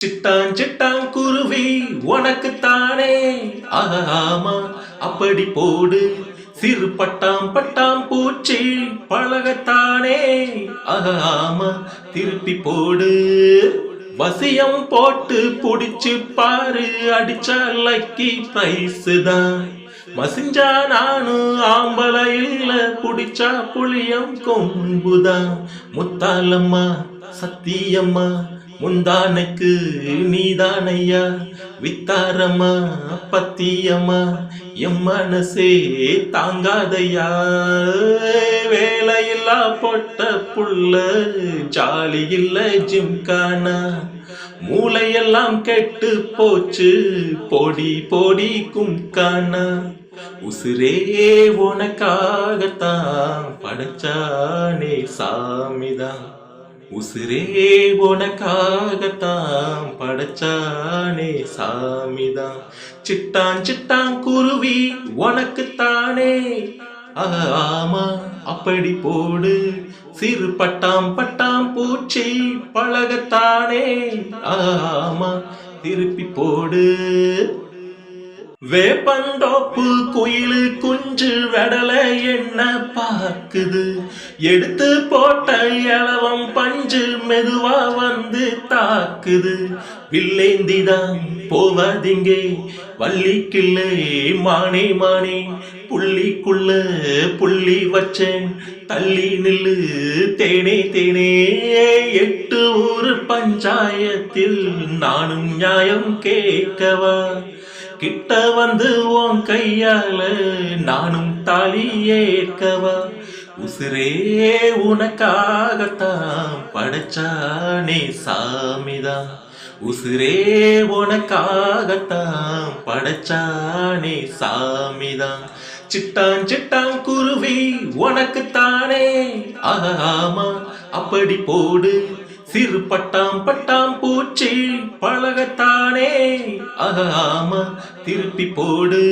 சிட்டான் சிட்டான் குருவி உனக்குத்தானே. ஆமா அப்படி போடு. சிறு பட்டாம் பட்டாம் பூச்சி பழகத்தானே. ஆமா திருப்பி போடு. வசியம் போட்டு புடிச்சு பாரு அடிச்சா லக்கி பிரைஸ் தான். மசிஞ்சா நானும் ஆம்பல இல்ல புடிச்சா புளியம் கொம்புதான் முத்தாலம்மா சத்தியம்மா முந்தானுக்கு நீதானையா? வித்தாரமா பத்தியம்மா எம் மனசே தாங்காதையா? வேலையில்லா பொட்ட புள்ள ஜாலி இல்ல ஜிம்கானா? மூளையெல்லாம் கெட்டு போச்சு பொடி பொடி கும்கானா? உசுரே உனக்காகத்தான் படைச்சானே சாமிதான். உசுரே உனக்காகத்தான் படைச்சானே சாமிதான் சிட்டான் சிட்டான் குருவி உனக்குத்தானே. ஆமா அப்படி போடு. சிறு பட்டாம் பட்டாம் பூச்சி பழகத்தானே. ஆமா திருப்பி போடு. வேப்பந்தோப்பு குயிலு குஞ்சு வெடல என்ன பார்க்குது? எடுத்து போட்ட இளவம் பஞ்சு மெதுவா வந்து தாக்குது. வில்லேந்திதான் போவாதீங்கே வள்ளிக்குள்ளே மானே மானே புள்ளிக்குள்ள புள்ளி வச்சேன். தள்ளி நில்லு தேனே தேனே எட்டு ஊர் பஞ்சாயத்தில் நானும் நியாயம் கேட்கவா? கிட்ட வந்து உன் கையால நானும் தாலி ஏற்கவா? உசுரே உனக்காகத்தான் படைச்சானே சாமிதான் உசுரே உனக்காகத்தான் படைச்சானே சாமிதான் சிட்டான் சிட்டான் குருவி உனக்குத்தானே. ஆமா அப்படி போடு. சிறு பட்டாம் பட்டாம் பூச்சி பழகத்தானே. ஆமா திருப்பி போடு.